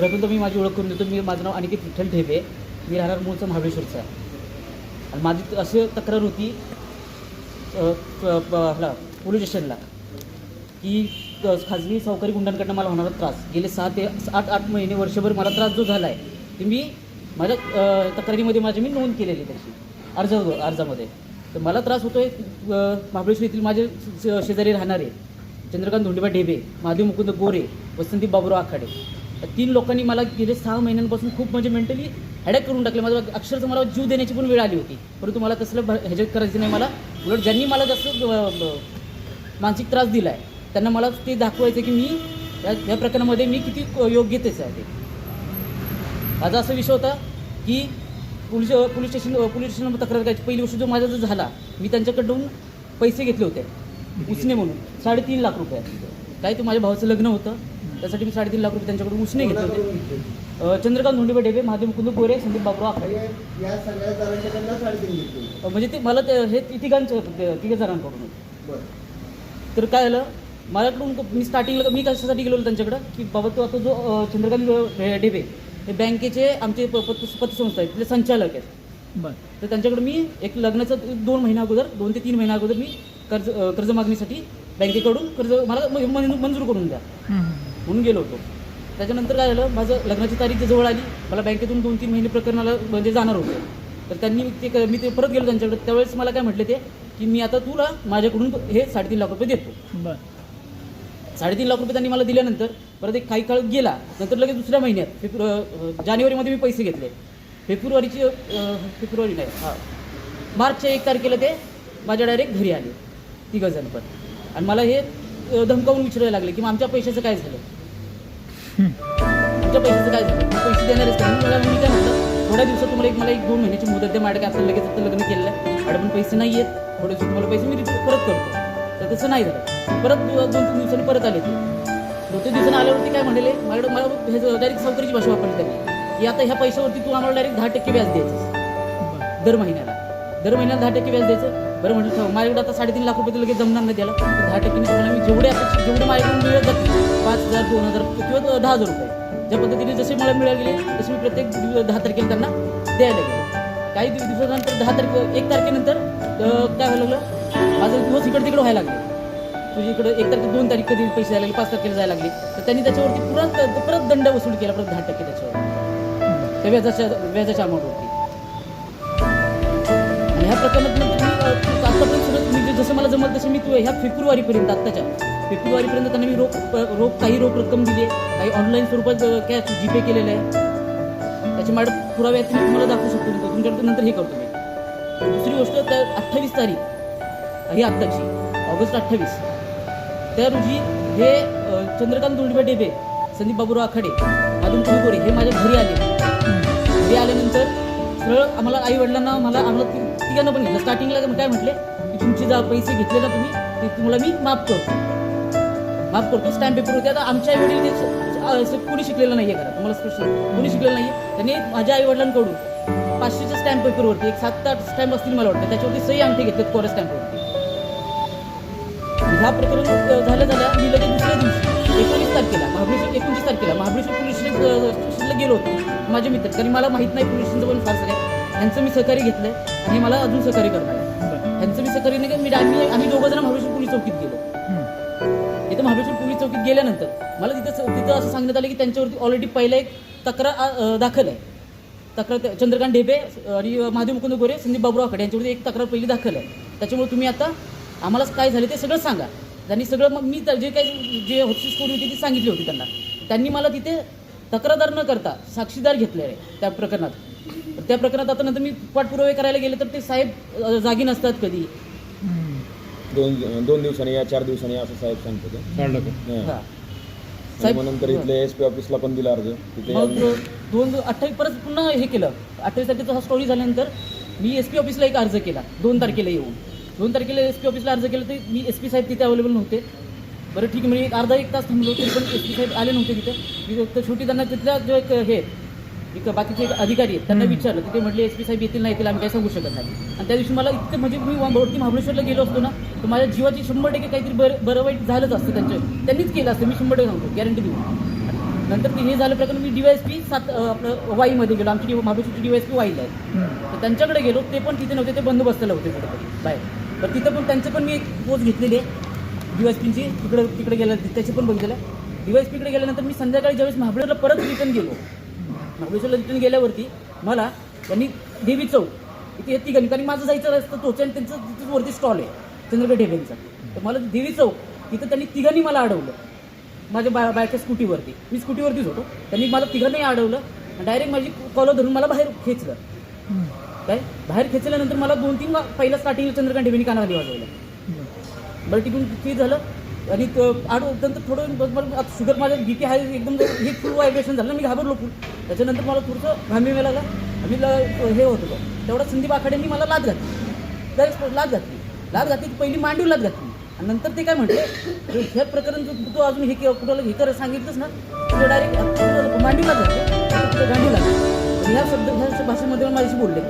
प्रथम तुम्ही मी माझी ओळख करून देतो. मी माझं नाव अनिकेत विठ्ठल ठेपे. मी राहणार मूळचा महाबळेश्वरचा. आणि माझी अशी तक्रार होती प- प- ह्याला पोलीस स्टेशनला की खाजगी सावकारी गुंडांकडनं मला होणारा त्रास. गेले सहा ते आठ आठ महिने वर्षभर मला त्रास जो झाला आहे ते मी माझ्या तक्रारीमध्ये माझी मी नोंद केलेली त्याची अर्ज अर्जामध्ये. तर मला त्रास होतोय आहे महाबळेश्वर येथील माझे शेजारी राहणारे चंद्रकांत धोंडेबा ढेबे महादेव मुकुंद गोरे वसंती बाबुराव आखाडे. तीन लोकांनी मला गेले सहा महिन्यांपासून खूप म्हणजे मेंटली हॅडॅक करून टाकले. माझं अक्षरशः मला जीव देण्याची पण वेळ आली होती. परंतु मला तसलं भ- ह्याच्यात करायचं नाही मला उलट ज्यांनी मला जास्त मानसिक त्रास दिला आहे त्यांना मला ते दाखवायचं की मी या या प्रकरणामध्ये मी किती योग्य तेच आहे. ते माझा असा विषय होता की पोलीस पोलीस स्टेशन पोलीस स्टेशनवर तक्रार करायची. पहिली गोष्ट जो माझा जो झाला मी त्यांच्याकडून पैसे घेतले होते. उसने म्हणून साडेतीन लाख रुपये. काय ते माझ्या भावाचं लग्न होतं. त्यासाठी मी साडेतीन लाख रुपये त्यांच्याकडून उसने घेतले होते. चंद्रकांत धोंडीबा डेबे महादेव मुकुंद गोरे संदीप बाबुराव आखाडे. या सगळ्या जणांच्याकडनं साडेतीन घेतली अ, म्हणजे ते मला ते हे तिघांचं तिघे जणांकडून. बरं तर काय झालं? माझ्याकडून मी स्टार्टिंगला मी कशासाठी गेलो त्यांच्याकडं? की बाबा तो आता जो चंद्रकांत डेबे हे बँकेचे आमचे पतसंस्था आहेत तिथले संचालक आहेत. बर. तर त्यांच्याकडे मी एक लग्नाचं दोन महिन्या अगोदर दोन ते तीन महिन्या अगोदर मी कर्ज कर्ज मागणीसाठी बँकेकडून कर्ज मला मंजूर करून द्या. म्हणून गेलो होतो. त्याच्यानंतर काय झालं माझं लग्नाची तारीख जवळ आली मला बँकेतून दोन तीन महिने प्रकरणाला म्हणजे जाणार होते. तर त्यांनी ते क- मी ते परत गेलो त्यांच्याकडे. त्यावेळेस मला काय म्हटले ते की मी आता तुला माझ्याकडून हे साडेतीन लाख रुपये देतो. बर. साडेतीन लाख रुपये त्यांनी मला दिल्यानंतर परत एक काही काळ गेला नंतर लगेच दुसऱ्या महिन्यात फेब्रु जानेवारीमध्ये मी पैसे घेतले. फेब्रुवारीची फेब्रुवारी नाही हां. मार्चच्या एक तारखेला ते माझ्या डायरेक्ट घरी आले तिघं जण पण. आणि मला हे धमकावून विचारायला लागले की मग आमच्या पैशाचं काय झालं? आमच्या पैशाचं काय झालं? पैसे देणारच का मी मला मी काय म्हटलं थोड्या दिवसात तुम्हाला एक मला एक दोन महिन्याची मुदत द्या. माझ्याकडे आपलं लगेच आता लग्न केलं आहे. माझ्याकडे पण पैसे नाही आहेत. थोड्या दिवसात तुम्हाला पैसे मी रिटर्न परत करतो. तर तसं नाही झालं. परत दोन तीन दिवसांनी परत आले ते. दोन तीन दिवसांनी आल्यावरती काय म्हणले माझ्याकडे मला हे डायरेक्ट सावकारीची भाषा वापरली त्यांनी. की आता ह्या पैशावरती तू आम्हाला डायरेक्ट दहा टक्के व्याज द्यायचं दर महिन्याला. दर महिन्याला दहा टक्के व्याज द्यायचं. बरं म्हणजे म्हटलं माझ्याकडे आता साडेतीन लाख रुपये लगेच जमणार नाही त्याला. दहा टक्के तुम्हाला म्हणजे मी जेवढे अपेक्षित जेवढे माझ्याकडून मिळत जातील पाच हजार दोन हजार किंवा दहा हजार रुपये. ज्या पद्धतीने जसे मला मिळाले गेले तसे मी प्रत्येक दहा तारखेला त्यांना द्यायला गेलो. काही दिवसानंतर दहा तारखे एक तारखेनंतर काय व्हायला लागलं? माझं दिवस इकडे तिकडे व्हायला लागले. तुझी इकडे एक तारखे दोन तारीख कधी पैसे जायला लागले पाच तारखेला जायला लागले. तर त्यांनी त्याच्यावरती परत परत दंड वसूल केला परत दहा टक्के त्याच्यावर. त्या व्याजाच्या व्याजाच्या अमाऊंटवरती. आणि ह्या प्रकरणात मी तसं मी तू ह्या फेब्रुवारीपर्यंत आत्ताच्या फेब्रुवारीपर्यंत त्यांना मी रोख रोख काही रोख रक्कम दिली आहे. काही ऑनलाईन स्वरूपात कॅश जीपे केलेलं आहे. त्याचे मॅडम पुरावे आहेत मी तुम्हाला दाखवू शकतो तुमच्याकडे नंतर हे करतो मी. दुसरी गोष्ट त्या अठ्ठावीस तारीख ही आत्ताची ऑगस्ट अठ्ठावीस. त्या रोजी हे चंद्रकांत दोंडीबा डेबे संदीप बाबूराव आखाडे अजून कुलकोरे हे माझ्या घरी आले. घरी आल्यानंतर सरळ आम्हाला आई वडिलांना मला आम्हाला तिघांना पण घेतलं. स्टार्टिंगला काय म्हटले? की तुमचे जा पैसे घेतले ना तुम्ही ते तुम्हाला मी माफ करतो. माफ करतो. स्टॅम्प पेपर होते. आता आमच्या आई वडील ते कोणी शिकलेलं नाही आहे घरात. तुम्हाला स्पेशल कोणी शिकलेलं नाही आहे त्यांनी माझ्या आई वडिलांकडून पाचशेच्या स्टॅम्प पेपरवरती एक सात आठ स्टॅम्प असतील मला वाटतं त्याच्यावरती सही अंगठी घेतलेत कोऱ्या स्टॅम्पवरती ह्या प्रकरण झालं झाल्या झाल्या मी लगेच दुसऱ्या दिवशी एकोणीस तारखेला महाबळेश्वर एकोणीस तारखेला महाबळेश्वर पोलीस स्टेशनला गेलो होतो. माझे मित्र. कारण मला माहीत नाही पोलिसांचं पण फारसं काय ह्यांचं मी सहकारी घेतलंय आणि मला अजून सहकारी करणार आहे ह्यांचं मी सहकारी नाही का मी आम्ही आम्ही दोघं जण महाबळेश्वर पोलीस चौकीत गेलो. इथं महाबळेश्वर पोलीस चौकीत गेल्यानंतर मला तिथं तिथं असं सांगण्यात आलं की त्यांच्यावरती ऑलरेडी पहिला एक तक्रार दाखल आहे. तक्रार चंद्रकांत ढेबे आणि महादेव मुकुंद गोरे संदीप बाबुराव आखाडे यांच्यावरती एक तक्रार पहिली दाखल आहे. त्याच्यामुळे तुम्ही आता आम्हाला काय झालं ते सगळं सांगा. त्यांनी सगळं मग मी जे काही जे होती स्टोरी होती ती सांगितली होती त्यांना. त्यांनी मला तिथे तक्रारदार न करता साक्षीदार घेतले आहे त्या प्रकरणात. त्या प्रकरणात आता नंतर मी पाठपुरावे करायला गेले तर ते साहेब जागी नसतात कधी. दोन दोन दिवसांनी या चार दिवसांनी असं साहेब सांगतो साहेब नंतर इथले एस पी ऑफिसला पण दिला अर्ज. तिथे मग दोन अठ्ठावीस परत पुन्हा हे केलं. अठ्ठावीस तारखेचा हा स्टोरी झाल्यानंतर मी एस पी ऑफिसला एक अर्ज केला. दोन तारखेला येऊन. दोन तारखेला एस पी ऑफिसला अर्ज केला तर मी एस पी साहेब तिथे अवेलेबल नव्हते. बरं ठीक आहे म्हणजे एक अर्धा एक तास थांबलो तरी पण एस पी साहेब आले नव्हते तिथे. मी शेवटी त्यांना तिथल्या जो एक हे एक बाकीचे एक अधिकारी आहेत त्यांना विचारलं तिथे म्हटले एस पी साहेब येतील नाही येतील आम्ही काय सांगू शकत नाही. आणि त्या दिवशी मला इतकं म्हणजे मी वरती महाबळेश्वरला गेलो असतो ना तर माझ्या जीवाची शंभर टक्के काहीतरी बरं बरं वाईट झालंच असतं त्यांच्या त्यांनीच केलं असतं मी शंभर टक्के सांगतो गॅरंटी देऊ नंतर ते हे झालं प्रकरण मी डीवायएसपी सात अं, आपलं वाईमध्ये गेलो. आमची महाबळेश्वरची डीवायएसपी वाईला आहे. तर त्यांच्याकडे गेलो ते पण तिथे नव्हते ते बंदोबस्ताला होते कुठेतरी बाहेर. तर तिथं पण त्यांचं पण मी एक पोच घेतलेली आहे. डीवायएसपीची तिकडे तिकडे गेलं त्याची पण बघितलं डीवायएसपीकडे गेल्यानंतर मी संध्याकाळी ज्यावेळेस महाबळेश्वरला परत रिटर्न गेलो. महाबळेश्वरला रिटर्न गेल्यावरती मला त्यांनी देवी चौक इथे येते ठिकाणी कारण माझं जायचं रस्ता तोच आणि त्यांचं तिथं वरती स्टॉल आहे चंद्रगड ढेबेंचा तर मला देवी चौक तिथं त्यांनी तिघांनी मला अडवलं. माझ्या बा बायच्या स्कूटीवरती. मी स्कूटीवरतीच होतो. त्यांनी मला तिघांनाही अडवलं डायरेक्ट माझी कॉलर धरून मला बाहेर खेचलं. काय? बाहेर खेचल्यानंतर मला दोन तीन पहिला स्टार्टिंग चंद्रकांत ढेबेनी कानाखाली वाजवलं. बरं टिकून ते झालं? आणि त- आड नंतर थोडं मला आता शुगर माझ्या बी पी हाय एकदम हे फुल व्हायब्रेशन झालं ना मी घाबरलो फुल त्याच्यानंतर मला थोडंसं घामी मिळाला आम्ही ल- हे होत होतं. तेवढा संदीप आखाड्यांनी मला लाच घातली. डायरेक्ट लाच घातली. लाच घातली पहिली मांडीव लाच घातली. आणि नंतर ते काय म्हटले "हे- प्रकरण तू अजून हे कुठं हे कर सांगितलंच ना तुझं डायरेक्ट मांडीव लाच घातलं. गांडीव ह्या शब्द ह्या भाषेमध्ये माझ्याशी बोलले.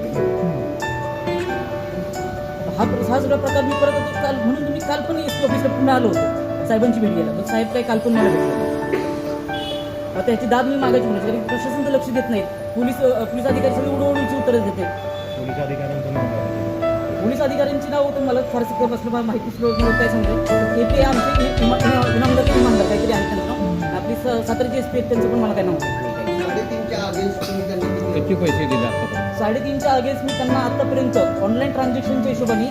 हा हा सगळा प्रकार मी परत आता काल म्हणून तुम्ही काल पण ऑफिसला पुन्हा आलो होतो. साहेबांची भेट घ्यायला. पण साहेब काय काल पण मला भेटले आता याची दाद मी मागायची म्हणजे कारण प्रशासन तर लक्ष देत नाही पोलीस पोलीस अधिकारी सगळे उडवडूची उत्तरं देते पोलीस अधिकाऱ्यांचं नाव? पोलीस अधिकाऱ्यांची नाव तर मला फारसं काय बसलं मला माहितीच नव्हतं काय सांगतो ते ते आमचे इनामदार काहीतरी आहे त्यांचं नाव. आपली सातारची एस पी आहेत त्यांचं पण मला काय नाव माहिती अगेन्स्ट तुम्ही त्यांनी किती किती पैसे दिले आता? साडेतीनच्या अगेन्स्ट मी त्यांना आतापर्यंत ऑनलाईन ट्रान्झॅक्शनच्या हिशोबाने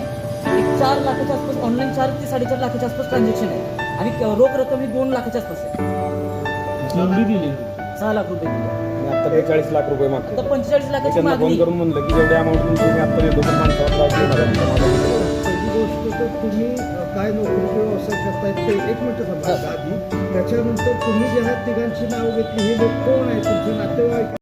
एक चार लाखाच्या आसपास ऑनलाईन चार ते साडेचार लाखाच्या आसपास ट्रान्झॅक्शन आहे. आणि क- रोख रक्कम ही दोन लाखाच्या आसपास आहे. दिली. सहा लाख रुपये दिले. आणि आता बेचाळीस लाख रुपये आता पंचेचाळीस लाखाची त्यांना फोन मागणी. करून म्हणलं की जेवढे अमाऊंट तुमची मी आता देतो पण माणसाला त्रास गोष्ट तर तुम्ही काय नोकरी किंवा व्यवसाय करतायत ते एक मिनिट सांगा आधी. त्याच्यानंतर तुम्ही ज्या तिघांची नाव घेतली हे लोक कोण आहे तुमचे नातेवाईक